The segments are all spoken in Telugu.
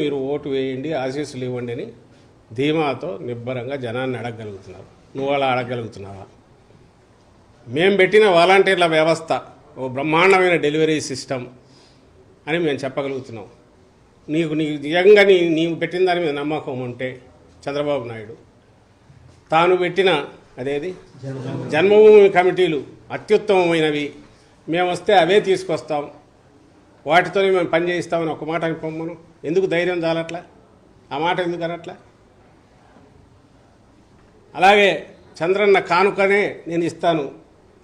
మీరు ఓటు వేయండి ఆశీస్సులు ఇవ్వండి అని ధీమాతో నిబ్బరంగా జనాన్ని అడగగలుగుతున్నారు. నువ్వు అలా అడగగలుగుతున్నావా? మేము పెట్టిన వాలంటీర్ల వ్యవస్థ ఓ బ్రహ్మాండమైన డెలివరీ సిస్టమ్ అని మేము చెప్పగలుగుతున్నాం. నీకు నీకు నిజంగా నీ నీవు పెట్టిన దాని మీద నమ్మకం ఉంటే చంద్రబాబు నాయుడు తాను పెట్టిన అదేది? జన్మభూమి కమిటీలు అత్యుత్తమమైనవి. మేము వస్తే అవే తీసుకొస్తాం. వాటితోనే మేము పని చేయిస్తామని ఒక మాట అనుకోమను ఎందుకు ధైర్యం చాలట్లా? ఆ మాట ఎందుకు అనట్లా? అలాగే చంద్రన్న కానుకనే నేను ఇస్తాను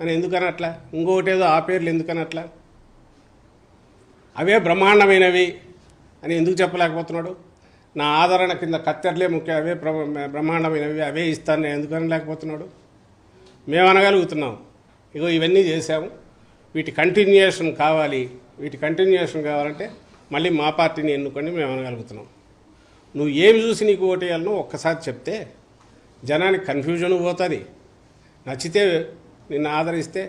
అని ఎందుకనట్లా ఇంకొకటేదో ఆ పేర్లు ఎందుకనట్లా అవే బ్రహ్మాండమైనవి అని ఎందుకు చెప్పలేకపోతున్నాడు? నా ఆదరణ కింద కత్తెరలే ముఖ్య. అవే బ్రహ్మాండమైనవి అవే ఇస్తాను నేను ఎందుకు అనలేకపోతున్నాడు? మేము అనగలుగుతున్నాం ఇగో ఇవన్నీ చేశాము. వీటి కంటిన్యూయేషన్ కావాలి. వీటి కంటిన్యూయేషన్ కావాలంటే మళ్ళీ మా పార్టీని ఎన్నుకొని మేము అనగలుగుతున్నాం. నువ్వు ఏమి చూసి నీకు ఓటేయాలనో ఒక్కసారి చెప్తే జనానికి కన్ఫ్యూజన్ పోతుంది. నచ్చితే నిన్ను ఆదరిస్తే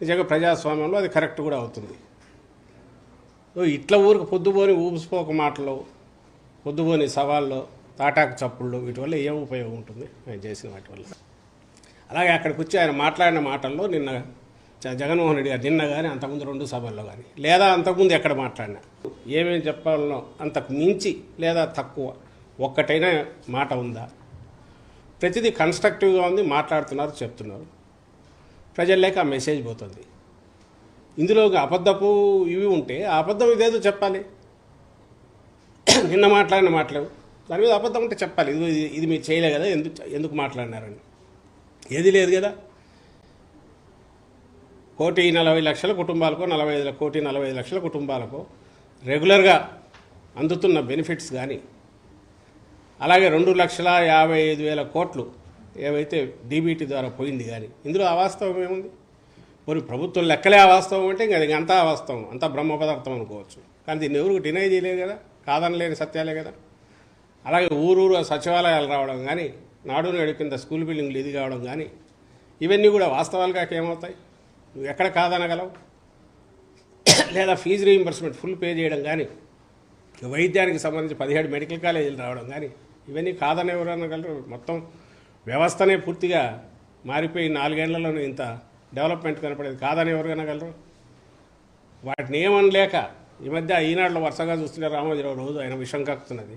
నిజంగా ప్రజాస్వామ్యంలో అది కరెక్ట్ కూడా అవుతుంది. నువ్వు ఇట్లా ఊరికి పొద్దుపోని ఊపిసిపోక మాటలు పొద్దుపోని సవాళ్ళు తాటాకు చప్పుళ్ళు వీటి వల్ల ఏం ఉపయోగం ఉంటుంది? ఆయన చేసిన వాటి వల్ల. అలాగే అక్కడికి వచ్చి ఆయన మాట్లాడిన మాటల్లో నిన్న జగన్మోహన్ రెడ్డి గారు నిన్న కానీ అంతకుముందు రెండు సభల్లో కానీ లేదా అంతకుముందు ఎక్కడ మాట్లాడినా ఏమేమి చెప్పాలనో అంతకు మించి లేదా తక్కువ ఒక్కటైనా మాట ఉందా? ప్రతిదీ కన్స్ట్రక్టివ్గా ఉంది మాట్లాడుతున్నారు చెప్తున్నారు. ప్రజల్లోకి ఆ మెసేజ్ పోతుంది. ఇందులో అబద్ధపు ఇవి ఉంటే ఆ అబద్ధం ఇదేదో చెప్పాలి. నిన్న మాట్లాడిన మాటలేవు. దాని మీద అబద్ధం ఉంటే చెప్పాలి. ఇది ఇది- ఇది మీరు చేయలే కదా ఎందుకు ఎందుకు మాట్లాడినారని. ఏది లేదు కదా. కోటి నలభై లక్షల కుటుంబాలకు నలభై ఐదు కోటి నలభై ఐదు లక్షల కుటుంబాలకు రెగ్యులర్గా అందుతున్న బెనిఫిట్స్ కానీ అలాగే రెండు లక్షల యాభై ఐదు వేల కోట్లు ఏవైతే డీబీటీ ద్వారా పోయింది కానీ ఇందులో అవాస్తవం ఏముంది? మరి ప్రభుత్వం లెక్కలే అవాస్తవం అంటే ఇంకా అది అంతా అవాస్తవం అంతా బ్రహ్మ పదార్థం అనుకోవచ్చు. కానీ దీన్ని ఎవరు డినై చేయలేదు కదా కాదనలేని సత్యాలే కదా. అలాగే ఊరూరు సచివాలయాలు రావడం కానీ నాడు నేడు కింద స్కూల్ బిల్డింగ్లు ఇది కావడం కానీ ఇవన్నీ కూడా వాస్తవాలుగా ఏమవుతాయి? నువ్వు ఎక్కడ కాదనగలవు? లేదా ఫీజు రీయింబర్స్మెంట్ ఫుల్ పే చేయడం కానీ వైద్యానికి సంబంధించి పదిహేడు మెడికల్ కాలేజీలు రావడం కానీ ఇవన్నీ కాదని ఎవరనగలరు మొత్తం వ్యవస్థనే పూర్తిగా మారిపోయి నాలుగేళ్ళలోనే ఇంత డెవలప్మెంట్ కనపడేది కాదని ఎవరు వాటి వాటిని ఏమనలేక ఈ మధ్య ఈనాడులో వరుసగా చూస్తుంటే రామోజీరావు రోజు ఆయన విషం కక్కుతున్నది.